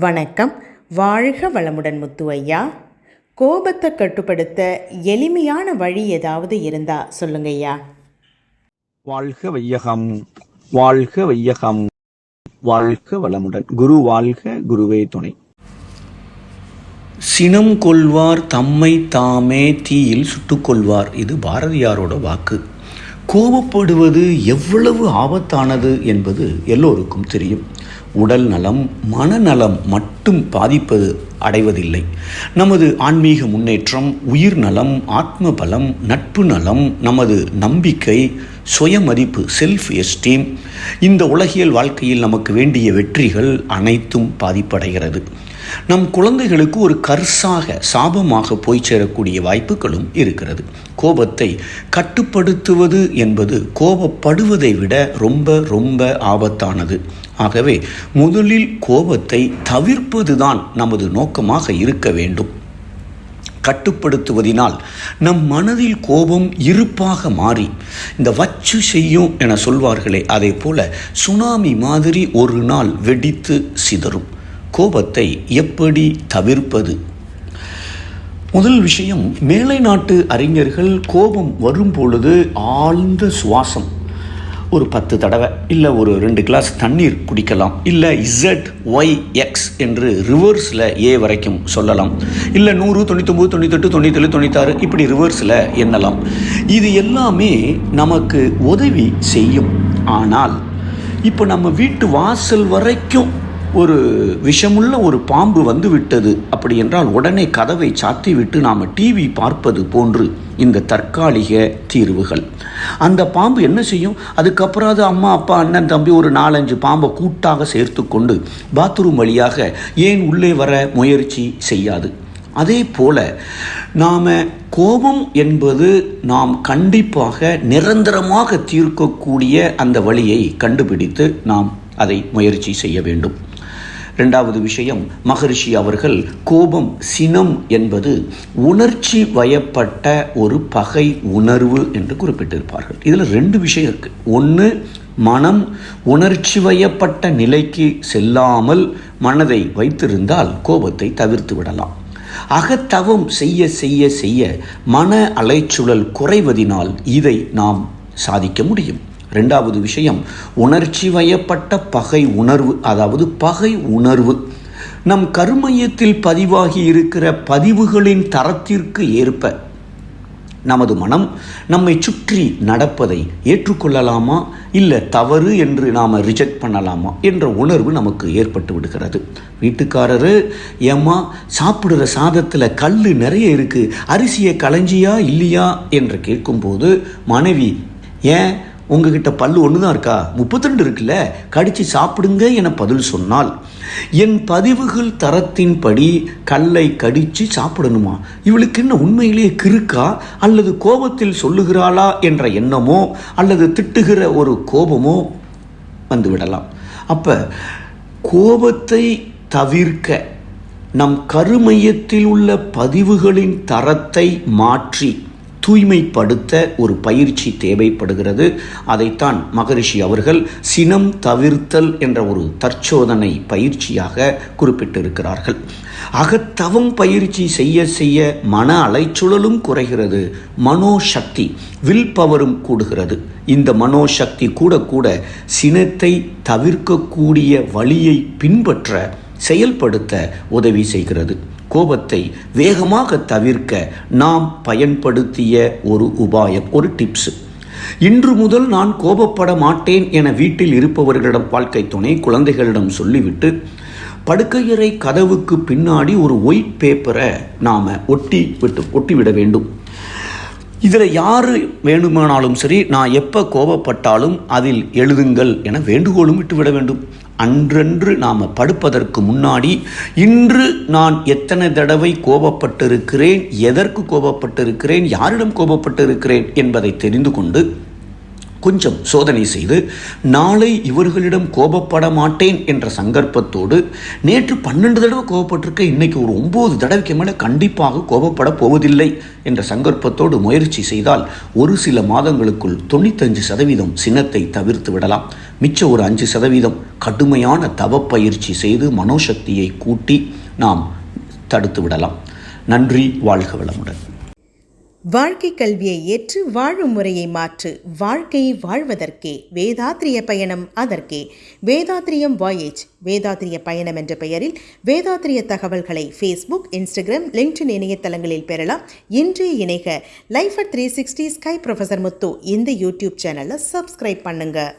வணக்கம். வாழ்க வளமுடன் முத்து ஐயா கோபத்தை கட்டுப்படுத்த எளிமையான வழி ஏதாவது இருந்தா சொல்லுங்க ஐயா வாழ்க வையகம் வாழ்க வையகம் வாழ்க வளமுடன். குரு வாழ்க குருவே துணை. சினம் கொள்வார் தம்மை தாமே தீயில் சுட்டுக்கொள்வார் இது பாரதியாரோட வாக்கு. கோபப்படுவது எவ்வளவு ஆபத்தானது என்பது எல்லோருக்கும் தெரியும். உடல் நலம் மனநலம் மட்டும் பாதிப்பது அடைவதில்லை. நமது ஆன்மீக முன்னேற்றம் உயிர் நலம் ஆத்ம பலம் நட்பு நலம் நமது நம்பிக்கை சுயமதிப்பு செல்ஃப் எஸ்டீம் இந்த உலகியல் வாழ்க்கையில் நமக்கு வேண்டிய வெற்றிகள் அனைத்தும் பாதிப்படைகிறது. நம் குழந்தைகளுக்கு ஒரு கர்சாக சாபமாக போய் சேரக்கூடிய வாய்ப்புகளும் இருக்கிறது. கோபத்தை கட்டுப்படுத்துவது என்பது கோபப்படுவதை விட ரொம்ப ரொம்ப ஆபத்தானது. ஆகவே முதலில் கோபத்தை தவிர்ப்பதுதான் நமது நோக்கமாக இருக்க வேண்டும். கட்டுப்படுத்துவதினால் நம் மனதில் கோபம் இருப்பாக மாறி இந்த வச்சு செய்யும் என சொல்வார்களே அதே போல சுனாமி மாதிரி ஒரு நாள் வெடித்து சிதறும். கோபத்தை எப்படி தவிர்ப்பது? முதல் விஷயம் மேலை நாட்டு அறிஞர்கள் கோபம் வரும் பொழுது ஆழ்ந்த சுவாசம். ஒரு பத்து தடவை இல்லை ஒரு ரெண்டு கிளாஸ் தண்ணீர் குடிக்கலாம் இல்லை இசட் ஒய் எக்ஸ் என்று ரிவர்ஸில் ஏ வரைக்கும் சொல்லலாம் இல்லை நூறு தொண்ணூத்தொம்பது தொண்ணூத்தெட்டு தொண்ணூத்தேழு தொண்ணூத்தாறு இப்படி ரிவர்ஸில் எண்ணலாம். இது எல்லாமே நமக்கு உதவி செய்யும். ஆனால் இப்போ நம்ம வீட்டு வாசல் வரைக்கும் ஒரு விஷமுள்ள ஒரு பாம்பு வந்து விட்டது அப்படி என்றால் உடனே கதவை சாத்தி விட்டு நாம் டிவி பார்ப்பது போன்று இந்த தற்காலிக தீர்வுகள். அந்த பாம்பு என்ன செய்யும்? அதுக்கப்புறம் அது அம்மா அப்பா அண்ணன் தம்பி ஒரு நாலஞ்சு பாம்பை கூட்டாக சேர்த்து கொண்டு பாத்ரூம் வழியாக ஏன் உள்ளே வர முயற்சி செய்யாது? அதே போல நாம் கோபம் என்பது நாம் கண்டிப்பாக நிரந்தரமாக தீர்க்கக்கூடிய அந்த வழியை கண்டுபிடித்து நாம் அதை முயற்சி செய்ய வேண்டும். ரெண்டாவது விஷயம் மகரிஷி அவர்கள் கோபம் சினம் என்பது உணர்ச்சி வயப்பட்ட ஒரு பகை உணர்வு என்று குறிப்பிட்டிருப்பார்கள். இதில் ரெண்டு விஷயம் இருக்குது ஒன்று மனம் உணர்ச்சி வயப்பட்ட நிலைக்கு செல்லாமல் மனதை வைத்திருந்தால் கோபத்தை தவிர்த்து விடலாம். அகத்தவம் செய்ய செய்ய செய்ய மன அலைச்சுழல் குறைவதினால் இதை நாம் சாதிக்க முடியும். ரெண்டாவது விஷயம் உணர்ச்சி வயப்பட்ட பகை உணர்வு அதாவது பகை உணர்வு. நம் கருமையத்தில் பதிவாகி இருக்கிற பதிவுகளின் தரத்திற்கு ஏற்ப நமது மனம் நம்மை சுற்றி நடப்பதை ஏற்றுக்கொள்ளலாமா இல்லை தவறு என்று நாம் ரிஜெக்ட் பண்ணலாமா என்ற உணர்வு நமக்கு ஏற்பட்டு விடுகிறது. வீட்டுக்காரரு ஏம்மா சாப்பிடுற சாதத்தில் கல் நிறைய இருக்குது அரிசியை களைஞ்சியா இல்லையா? என்று கேட்கும்போது மனைவி ஏன் உங்ககிட்ட பல்லு ஒன்று தான் இருக்கா? முப்பத்திரெண்டு இருக்குல்ல? கடித்து சாப்பிடுங்க என பதில் சொன்னால் என் பதிவுகள் தரத்தின்படி கல்லை கடித்து சாப்பிடணுமா? இவளுக்கு என்ன உண்மையிலேயே கிறுக்கா? அல்லது கோபத்தில் சொல்லுகிறாளா என்ற எண்ணமோ? அல்லது திட்டுகிற ஒரு கோபமோ? வந்துவிடலாம். அப்போ கோபத்தை தவிர்க்க நம் கருமையத்தில் உள்ள பதிவுகளின் தரத்தை மாற்றி தூய்மைப்படுத்த ஒரு பயிற்சி தேவைப்படுகிறது. அதைத்தான் மகரிஷி அவர்கள் சினம் தவிர்த்தல் என்ற ஒரு தற்சோதனை பயிற்சியாக குறிப்பிட்டிருக்கிறார்கள். அகத்தவம் பயிற்சி செய்ய செய்ய மன அலைச்சுழலும் குறைகிறது. மனோசக்தி வில் பவரும் கூடுகிறது. இந்த மனோசக்தி கூட கூட சினத்தை தவிர்க்கக்கூடிய வழியை பின்பற்ற செயல்படுத்த உதவி செய்கிறது. கோபத்தை வேகமாக தவிர்க்க நாம் பயன்படுத்திய ஒரு உபாயம் ஒரு டிப்ஸ் இன்று முதல் நான் கோபப்பட மாட்டேன் என வீட்டில் இருப்பவர்களிடம் வாழ்க்கை துணை குழந்தைகளிடம் சொல்லிவிட்டு படுக்கையறை கதவுக்கு பின்னாடி ஒரு ஒயிட் பேப்பரை நாம் ஒட்டி விட்டு ஒட்டிவிட வேண்டும். இதில் யார் வேண்டுமானாலும் சரி நான் எப்போ கோபப்பட்டாலும் அதில் எழுதுங்கள் என வேண்டுகோளும் விட்டுவிட வேண்டும். அன்றன்று நாம் படுப்பதற்கு முன்னாடி இன்று நான் எத்தனை தடவை கோபப்பட்டிருக்கிறேன் எதற்கு கோபப்பட்டிருக்கிறேன் யாரிடம் கோபப்பட்டிருக்கிறேன் என்பதை தெரிந்து கொண்டு கொஞ்சம் சோதனை செய்து நாளை இவர்களிடம் கோபப்பட மாட்டேன் என்ற சங்கற்பத்தோடு நேற்று பன்னெண்டு தடவை கோபப்பட்டிருக்க இன்னைக்கு ஒரு ஒம்பது தடவைக்கு மேலே கண்டிப்பாக கோபப்பட போவதில்லை என்ற சங்கற்பத்தோடு முயற்சி செய்தால் ஒரு சில மாதங்களுக்குள் தொண்ணூத்தஞ்சு சதவீதம் சினத்தை தவிர்த்து விடலாம். மிச்ச ஒரு அஞ்சு சதவீதம் கடுமையான தவப்பயிற்சி செய்து மனோசக்தியை கூட்டி நாம் தடுத்து விடலாம். நன்றி வாழ்க வளமுடன். வாழ்க்கை கல்வியை ஏற்று வாழும் முறையை மாற்று வாழ்க்கையை வாழ்வதற்கே வேதாத்திரிய பயணம் அதற்கே. வேதாத்திரியம் வாயேஜ் வேதாத்திரிய பயணம் என்ற பெயரில் வேதாத்திரிய தகவல்களை ஃபேஸ்புக் இன்ஸ்டாகிராம் லிங்க்டின் இணையதளங்களில் பெறலாம். இன்றே இணைக. Life at three sixty sky professor Muthu இந்த யூடியூப் சேனலை சப்ஸ்கிரைப் பண்ணுங்கள்